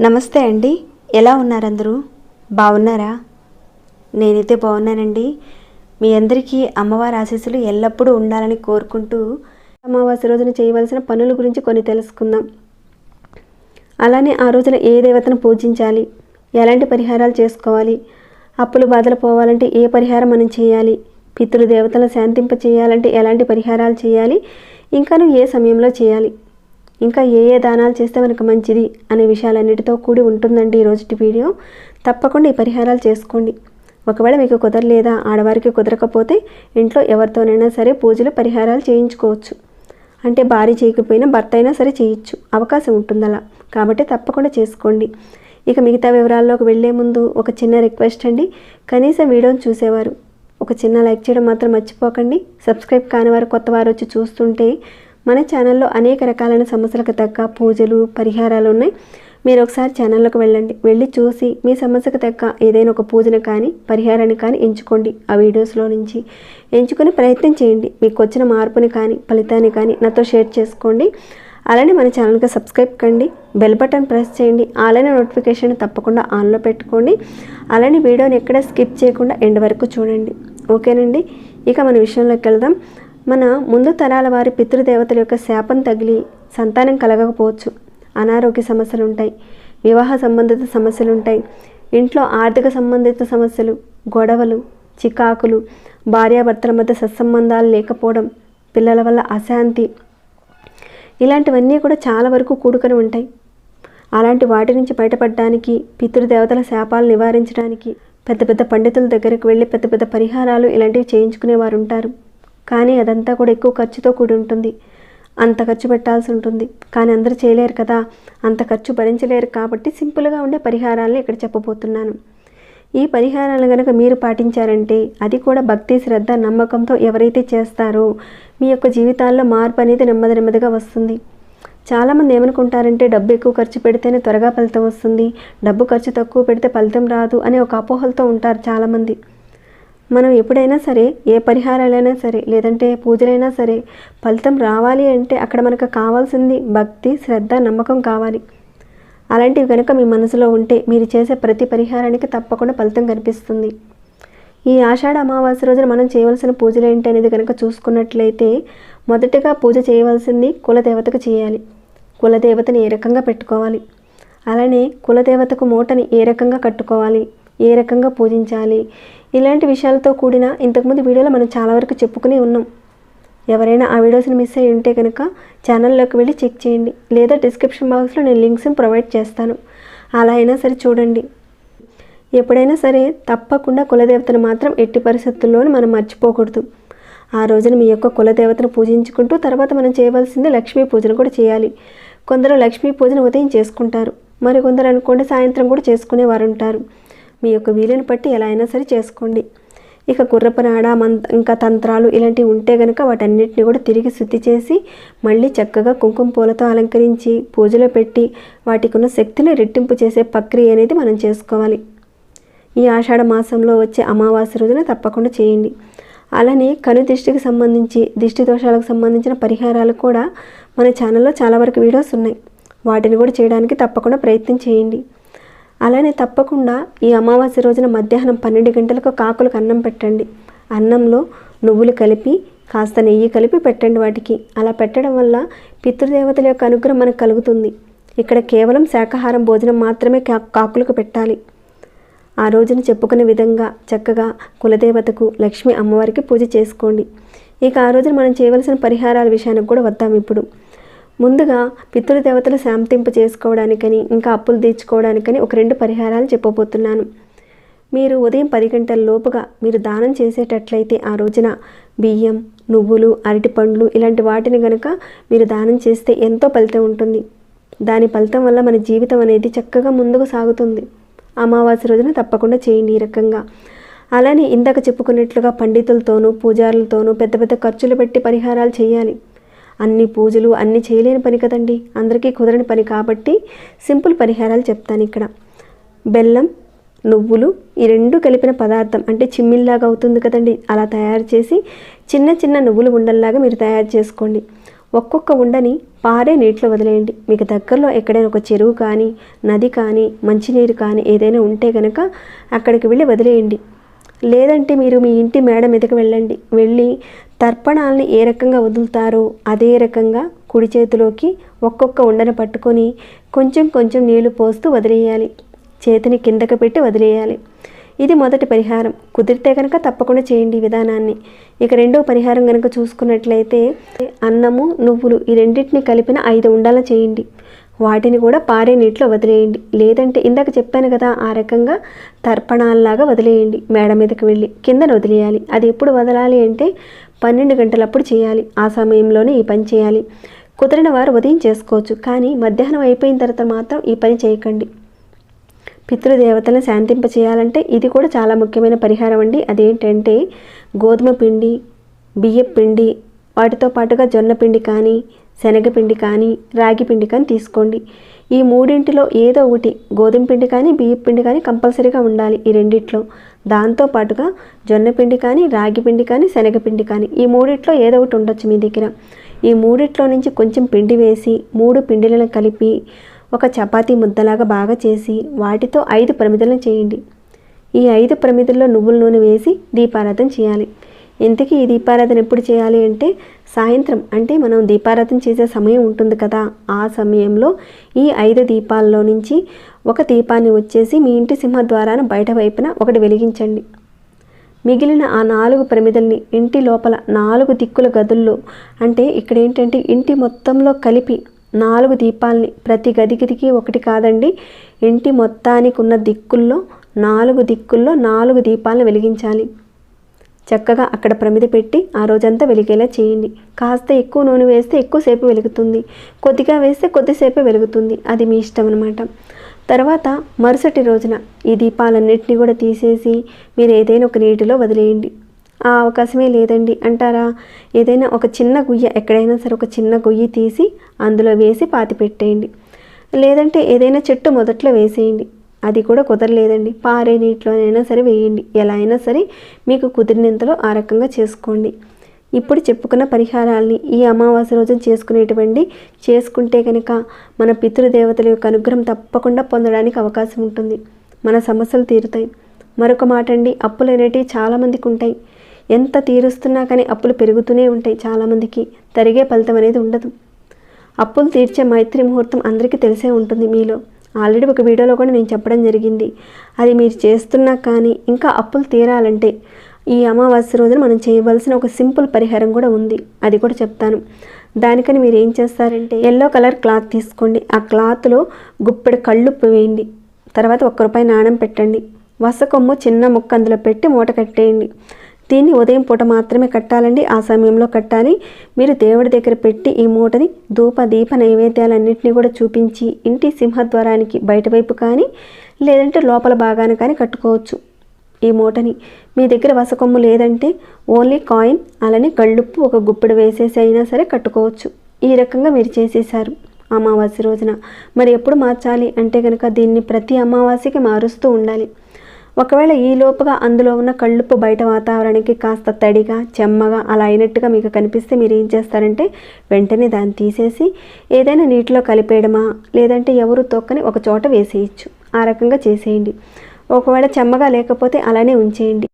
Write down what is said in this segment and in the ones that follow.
నమస్తే అండి. ఎలా ఉన్నారందరూ? బాగున్నారా? నేనైతే బాగున్నానండి. మీ అందరికీ అమ్మవారి ఆశీస్సులు ఎల్లప్పుడూ ఉండాలని కోరుకుంటూ అమావాస్య రోజున చేయవలసిన పనుల గురించి కొన్ని తెలుసుకుందాం. అలానే ఆ రోజున ఏ దేవతను పూజించాలి? ఎలాంటి పరిహారాలు చేసుకోవాలి? అప్పులు బాధలు పోవాలంటే ఏ పరిహారం మనం చేయాలి? పితృదేవతలను శాంతింప చేయాలంటే ఎలాంటి పరిహారాలు చేయాలి? ఇంకాను ఏ సమయంలో చేయాలి? ఇంకా ఏ ఏ దానాలు చేస్తే మనకు మంచిది? అనే విషయాలన్నిటితో కూడి ఉంటుందండి ఈ రోజుటి వీడియో. తప్పకుండా ఈ పరిహారాలు చేసుకోండి. ఒకవేళ మీకు కుదరలేదా ఆడవారికి కుదరకపోతే ఇంట్లో ఎవరితోనైనా సరే పూజలు పరిహారాలు చేయించుకోవచ్చు. అంటే భారీ చేయకపోయినా భర్త అయినా సరే చేయొచ్చు. అవకాశం ఉంటుంది అలా కాబట్టి తప్పకుండా చేసుకోండి. ఇక మిగతా వివరాల్లోకి వెళ్ళే ముందు ఒక చిన్న రిక్వెస్ట్ అండి. కనీసం వీడియోని చూసేవారు. ఒక చిన్న లైక్ చేయడం మాత్రం మర్చిపోకండి. సబ్స్క్రైబ్ కాని వారు కొత్త వారు వచ్చి చూస్తుంటే మన ఛానల్లో అనేక రకాలైన సమస్యలకు తగ్గ పూజలు పరిహారాలు ఉన్నాయి. మీరు ఒకసారి ఛానల్లోకి వెళ్ళండి. వెళ్ళి చూసి మీ సమస్యకు తగ్గ ఏదైనా ఒక పూజను కానీ పరిహారాన్ని కానీ ఎంచుకోండి. ఆ వీడియోస్లో నుంచి ఎంచుకొని ప్రయత్నం చేయండి. మీకు వచ్చిన మార్పుని కానీ ఫలితాన్ని కానీ నాతో షేర్ చేసుకోండి. అలానే మన ఛానల్కి సబ్స్క్రైబ్ కండి. బెల్ బటన్ ప్రెస్ చేయండి. అలానే నోటిఫికేషన్ తప్పకుండా ఆన్లో పెట్టుకోండి. అలానే వీడియోని ఎక్కడ స్కిప్ చేయకుండా ఎండ్ వరకు చూడండి. ఓకేనండి? ఇక మన విషయంలోకి వెళ్దాం. మన ముందు తరాల వారి పితృదేవతల యొక్క శాపం తగిలి సంతానం కలగకపోవచ్చు. అనారోగ్య సమస్యలు ఉంటాయి వివాహ సంబంధిత సమస్యలు ఉంటాయి ఇంట్లో ఆర్థిక సంబంధిత సమస్యలు గొడవలు చికాకులు భార్యాభర్తల మధ్య సత్సంబంధాలు లేకపోవడం పిల్లల వల్ల అశాంతి ఇలాంటివన్నీ కూడా చాలా వరకు కూడుకొని ఉంటాయి. అలాంటి వాటి నుంచి బయటపడడానికి పితృదేవతల శాపాలు నివారించడానికి పెద్ద పెద్ద పండితుల దగ్గరికి వెళ్ళి పెద్ద పెద్ద పరిహారాలు ఇలాంటివి చేయించుకునేవారు ఉంటారు కానీ అదంతా కూడా ఎక్కువ ఖర్చుతో కూడి ఉంటుంది. అంత ఖర్చు పెట్టాల్సి ఉంటుంది. కానీ అందరూ చేయలేరు కదా. అంత ఖర్చు భరించలేరు కాబట్టి సింపుల్గా ఉండే పరిహారాలను ఇక్కడ చెప్పబోతున్నాను. ఈ పరిహారాలు కనుక మీరు పాటించారంటే అది కూడా భక్తి శ్రద్ధ నమ్మకంతో ఎవరైతే చేస్తారో మీ యొక్క జీవితాల్లో మార్పు అనేది నెమ్మది నెమ్మదిగా వస్తుంది. చాలామంది ఏమనుకుంటారంటే డబ్బు ఎక్కువ ఖర్చు పెడితేనే త్వరగా ఫలితం వస్తుంది. డబ్బు ఖర్చు తక్కువ పెడితే ఫలితం రాదు అనే ఒక అపోహలతో ఉంటారు చాలామంది. మనం ఎప్పుడైనా సరే ఏ పరిహారాలైనా సరే లేదంటే పూజలైనా సరే ఫలితం రావాలి అంటే అక్కడ మనకు కావాల్సింది భక్తి శ్రద్ధ నమ్మకం కావాలి. అలాంటివి కనుక మీ మనసులో ఉంటే మీరు చేసే ప్రతి పరిహారానికి తప్పకుండా ఫలితం కనిపిస్తుంది. ఈ ఆషాఢ అమావాస్య రోజున మనం చేయవలసిన పూజలు ఏంటి అనేది కనుక చూసుకున్నట్లయితే మొదటగా పూజ చేయవలసింది కులదేవతకు చేయాలి. కులదేవతని ఏ రకంగా పెట్టుకోవాలి? అలానే కులదేవతకు మూటని ఏ రకంగా కట్టుకోవాలి? ఏ రకంగా పూజించాలి? ఇలాంటి విషయాలతో కూడిన ఇంతకుముందు వీడియోలో మనం చాలా వరకు చెప్పుకుని ఉన్నాం. ఎవరైనా ఆ వీడియోస్ని మిస్ అయ్యి ఉంటే కనుక ఛానల్లోకి వెళ్ళి చెక్ చేయండి. లేదా డిస్క్రిప్షన్ బాక్స్లో నేను లింక్స్ని ప్రొవైడ్ చేస్తాను. అలా అయినా సరే చూడండి. ఎప్పుడైనా సరే తప్పకుండా కులదేవతను మాత్రం ఎట్టి పరిస్థితుల్లోనూ మనం మర్చిపోకూడదు. ఆ రోజున మీ యొక్క కులదేవతను పూజించుకుంటూ తర్వాత మనం చేయవలసింది లక్ష్మీ పూజను కూడా చేయాలి. కొందరు లక్ష్మీ పూజను ఉదయం చేసుకుంటారు. మరి కొందరు అనుకోండి సాయంత్రం కూడా చేసుకునేవారు ఉంటారు మీ యొక్క వీలుని బట్టి ఎలా అయినా సరే చేసుకోండి. ఇక గుర్రపనాడ మం ఇంకా తంత్రాలు ఇలాంటివి ఉంటే కనుక వాటన్నిటిని కూడా తిరిగి శుద్ధి చేసి మళ్ళీ చక్కగా కుంకుమ పూలతో అలంకరించి పూజలో పెట్టి వాటికి ఉన్న శక్తిని రెట్టింపు చేసే ప్రక్రియ అనేది మనం చేసుకోవాలి. ఈ ఆషాఢ మాసంలో వచ్చే అమావాస్య రోజున తప్పకుండా చేయండి. అలానే కను దిష్టికి సంబంధించి దిష్టి దోషాలకు సంబంధించిన పరిహారాలు కూడా మన ఛానల్లో చాలా వరకు వీడియోస్ ఉన్నాయి. వాటిని కూడా చేయడానికి తప్పకుండా ప్రయత్నం చేయండి. అలానే తప్పకుండా ఈ అమావాస్య రోజున మధ్యాహ్నం పన్నెండు గంటలకు కాకులకు అన్నం పెట్టండి. అన్నంలో నువ్వులు కలిపి కాస్త నెయ్యి కలిపి పెట్టండి వాటికి. అలా పెట్టడం వల్ల పితృదేవతల యొక్క అనుగ్రహం మనకు కలుగుతుంది. ఇక్కడ కేవలం శాకాహారం భోజనం మాత్రమే కా- కాకులకు పెట్టాలి. ఆ రోజున చెప్పుకునే విధంగా చక్కగా కులదేవతకు లక్ష్మి అమ్మవారికి పూజ చేసుకోండి. ఇక ఆ రోజున మనం చేయవలసిన పరిహారాల విషయానికి కూడా వద్దాం ఇప్పుడు. ముందుగా పితృదేవతలు శాంతింపు చేసుకోవడానికని ఇంకా అప్పులు తీర్చుకోవడానికని ఒక రెండు పరిహారాలు చెప్పబోతున్నాను. మీరు ఉదయం పది గంటల లోపుగా మీరు దానం చేసేటట్లయితే ఆ రోజున బియ్యం నువ్వులు అరటిపండ్లు ఇలాంటి వాటిని గనక మీరు దానం చేస్తే ఎంతో ఫలితం ఉంటుంది. దాని ఫలితం వల్ల మన జీవితం అనేది చక్కగా ముందుకు సాగుతుంది. అమావాస్య రోజున తప్పకుండా చేయండి ఈ రకంగా. అలానే ఇందాక చెప్పుకున్నట్లుగా పండితులతోనూ పూజారులతోనూ పెద్ద పెద్ద ఖర్చులు పెట్టి పరిహారాలు చేయాలి. అన్ని పూజలు అన్ని చేయలేని పని కదండి. అందరికీ కుదరని పని కాబట్టి సింపుల్ పరిహారాలు చెప్తాను ఇక్కడ. బెల్లం నువ్వులు ఈ రెండు కలిపిన పదార్థం అంటే చిమ్మిల్లాగా అవుతుంది కదండి. అలా తయారు చేసి చిన్న చిన్న నువ్వులు ఉండల్లాగా మీరు తయారు చేసుకోండి. ఒక్కొక్క ఉండని పారే నీటిలో వదిలేయండి. మీకు దగ్గరలో ఎక్కడైనా ఒక చెరువు కానీ నది కానీ మంచినీరు కానీ ఏదైనా ఉంటే కనుక అక్కడికి వెళ్ళి వదిలేయండి. లేదంటే మీరు మీ ఇంటి మేడ మీదకి వెళ్ళండి. వెళ్ళి తర్పణాలని ఏ రకంగా వదులుతారో అదే రకంగా కుడి చేతిలోకి ఒక్కొక్క ఉండను పట్టుకొని కొంచెం కొంచెం నీళ్ళు పోస్తూ వదిలేయాలి. చేతిని కిందకి పెట్టి వదిలేయాలి. ఇది మొదటి పరిహారం. కుదిరితే కనుక తప్పకుండా చేయండి ఈ విధానాన్ని. ఇక రెండో పరిహారం కనుక చూసుకున్నట్లయితే అన్నము నువ్వులు ఈ రెండింటిని కలిపిన ఐదు ఉండాల చేయండి. వాటిని కూడా పారే నీటిలో వదిలేయండి. లేదంటే ఇందాక చెప్పాను కదా ఆ రకంగా తర్పణాల్లాగా వదిలేయండి. మేడ మీదకి వెళ్ళి కిందన వదిలేయాలి. అది ఎప్పుడు వదలాలి అంటే పన్నెండు గంటలప్పుడు చేయాలి. ఆ సమయంలోనే ఈ పని చేయాలి. కుదిరిన వారు ఉదయం చేసుకోవచ్చు. కానీ మధ్యాహ్నం అయిపోయిన తర్వాత మాత్రం ఈ పని చేయకండి. పితృదేవతలను శాంతింప చేయాలంటే ఇది కూడా చాలా ముఖ్యమైన పరిహారం అండి. అదేంటంటే గోధుమ పిండి బియ్య పిండి వాటితో పాటుగా జొన్న పిండి కానీ శనగపిండి కానీ రాగి పిండి కానీ తీసుకోండి. ఈ మూడింటిలో ఏదో ఒకటి గోధుమ పిండి కానీ బియ్యం పిండి కానీ కంపల్సరీగా ఉండాలి ఈ రెండిట్లో. దాంతో పాటుగా జొన్న పిండి కానీ రాగి పిండి కానీ శనగపిండి కానీ ఈ మూడిట్లో ఏదో ఒకటి ఉండొచ్చు మీ దగ్గర. ఈ మూడిట్లో నుంచి కొంచెం పిండి వేసి మూడు పిండిలను కలిపి ఒక చపాతీ ముద్దలాగా బాగా చేసి వాటితో ఐదు ప్రమిదలను చేయండి. ఈ ఐదు ప్రమిదల్లో నువ్వుల నూనె వేసి దీపారాధన చేయాలి. ఇంతకీ ఈ దీపారాధన ఎప్పుడు చేయాలి అంటే సాయంత్రం. అంటే మనం దీపారాధన చేసే సమయం ఉంటుంది కదా. ఆ సమయంలో ఈ ఐదు దీపాల్లో నుంచి ఒక దీపాన్ని వచ్చేసి మీ ఇంటి సింహద్వారాన బయట వైపున ఒకటి వెలిగించండి. మిగిలిన ఆ నాలుగు ప్రమిదల్ని ఇంటి లోపల నాలుగు దిక్కుల గదుల్లో అంటే ఇక్కడ ఏంటంటే ఇంటి మొత్తంలో కలిపి నాలుగు దీపాలని. ప్రతి గదిగిదికి ఒకటి కాదండి. ఇంటి మొత్తానికి ఉన్న దిక్కుల్లో నాలుగు దిక్కుల్లో నాలుగు దీపాలను వెలిగించాలి. చక్కగా అక్కడ ప్రమిద పెట్టి ఆ రోజంతా వెలిగేలా చేయండి. కాస్త ఎక్కువ నూనె వేస్తే ఎక్కువసేపు వెలుగుతుంది. కొద్దిగా వేస్తే కొద్దిసేపే వెలుగుతుంది. అది మీ ఇష్టం అనమాట తర్వాత మరుసటి రోజున ఈ దీపాలన్నింటినీ కూడా తీసేసి మీరు ఏదైనా ఒక నీటిలో వదిలేయండి. ఆ అవకాశమే లేదండి. అంటారా? ఏదైనా ఒక చిన్న గుయ్య ఎక్కడైనా సరే ఒక చిన్న గుయ్యి తీసి అందులో వేసి పాతి పెట్టేయండి. లేదంటే ఏదైనా చెట్టు మొదట్లో వేసేయండి. అది కూడా కుదరలేదండి. పారే నీటిలోనైనా సరే వేయండి. ఎలా అయినా సరే మీకు కుదిరినంతలో ఆ రకంగా చేసుకోండి. ఇప్పుడు చెప్పుకున్న పరిహారాల్ని ఈ అమావాస్య రోజున చేసుకునేటువంటి చేసుకుంటే కనుక మన పితృదేవతల యొక్క అనుగ్రహం తప్పకుండా పొందడానికి అవకాశం ఉంటుంది. మన సమస్యలు తీరుతాయి. మరొక మాట అండి అప్పులు అనేటివి చాలామందికి ఉంటాయి. ఎంత తీరుస్తున్నా కానీ అప్పులు పెరుగుతూనే ఉంటాయి చాలామందికి. తరిగే ఫలితం అనేది ఉండదు. అప్పులు తీర్చే మైత్రి ముహూర్తం అందరికీ తెలిసే ఉంటుంది మీలో. ఆల్రెడీ ఒక వీడియోలో కూడా నేను చెప్పడం జరిగింది. అది మీరు చేస్తున్నా కానీ ఇంకా అప్పులు తీరాలంటే ఈ అమావాస్య రోజున మనం చేయవలసిన ఒక సింపుల్ పరిహారం కూడా ఉంది. అది కూడా చెప్తాను. దానికని మీరు ఏం చేస్తారంటే ఎల్లో కలర్ క్లాత్ తీసుకోండి. ఆ క్లాత్లో గుప్పెడు కళ్ళు వేయండి. తర్వాత ఒక్క రూపాయి నాణం పెట్టండి. వసకొమ్ము చిన్న ముక్క అందులో పెట్టి మూట కట్టేయండి. దీన్ని ఉదయం పూట మాత్రమే కట్టాలండి. ఆ సమయంలో కట్టాలి. మీరు దేవుడి దగ్గర పెట్టి ఈ మూటని ధూప దీప నైవేద్యాలన్నింటినీ కూడా చూపించి ఇంటి సింహద్వారానికి బయటవైపు కానీ లేదంటే లోపల భాగాన కానీ కట్టుకోవచ్చు. ఈ మూటని మీ దగ్గర వసకొమ్ము లేదంటే ఓన్లీ కాయిన్ అలానే కళ్ళుప్పు ఒక గుప్పెడు వేసేసి అయినా సరే కట్టుకోవచ్చు. ఈ రకంగా మీరు చేసేసారు అమావాస్య రోజున మరి ఎప్పుడు మార్చాలి? అంటే కనుక దీన్ని ప్రతి అమావాస్యకి మారుస్తూ ఉండాలి. ఒకవేళ ఈ లోపుగా అందులో ఉన్న కళ్ళుప్పు బయట వాతావరణానికి కాస్త తడిగా చెమ్మగా అలా అయినట్టుగా మీకు కనిపిస్తే మీరు ఏం చేస్తారంటే వెంటనే దాన్ని తీసేసి ఏదైనా నీటిలో కలిపేయడమా? లేదంటే ఎవరు తొక్కని ఒక చోట వేసేయచ్చు. ఆ రకంగా చేసేయండి. ఒకవేళ చెమ్మగా లేకపోతే అలానే ఉంచేయండి.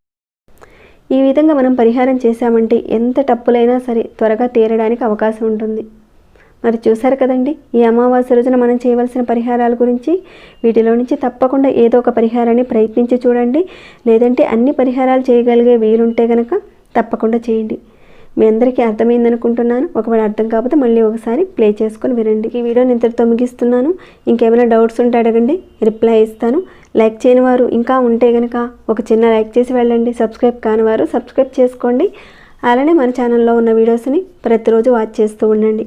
ఈ విధంగా మనం పరిహారం చేశామంటే ఎంత టప్పులైనా సరే త్వరగా తీరడానికి అవకాశం ఉంటుంది. మరి చూశారు కదండి? ఈ అమావాస్య రోజున మనం చేయవలసిన పరిహారాల గురించి వీటిలో నుంచి తప్పకుండా ఏదో ఒక పరిహారాన్ని ప్రయత్నించి చూడండి. లేదంటే అన్ని పరిహారాలు చేయగలిగే వీలుంటే కనుక తప్పకుండా చేయండి. మీ అందరికీ అర్థమైందనుకుంటున్నాను. ఒకవేళ అర్థం కాకపోతే మళ్ళీ ఒకసారి ప్లే చేసుకొని వినండి. ఈ వీడియోని ఇంతటితో ముగిస్తున్నాను. ఇంకేమైనా డౌట్స్ ఉంటే అడగండి. రిప్లై ఇస్తాను. లైక్ చేయని వారు ఇంకా ఉంటే కనుక ఒక చిన్న లైక్ చేసి వెళ్ళండి. సబ్స్క్రైబ్ కాని వారు సబ్స్క్రైబ్ చేసుకోండి. అలానే మన ఛానల్లో ఉన్న వీడియోస్ని ప్రతిరోజు వాచ్ చేస్తూ ఉండండి.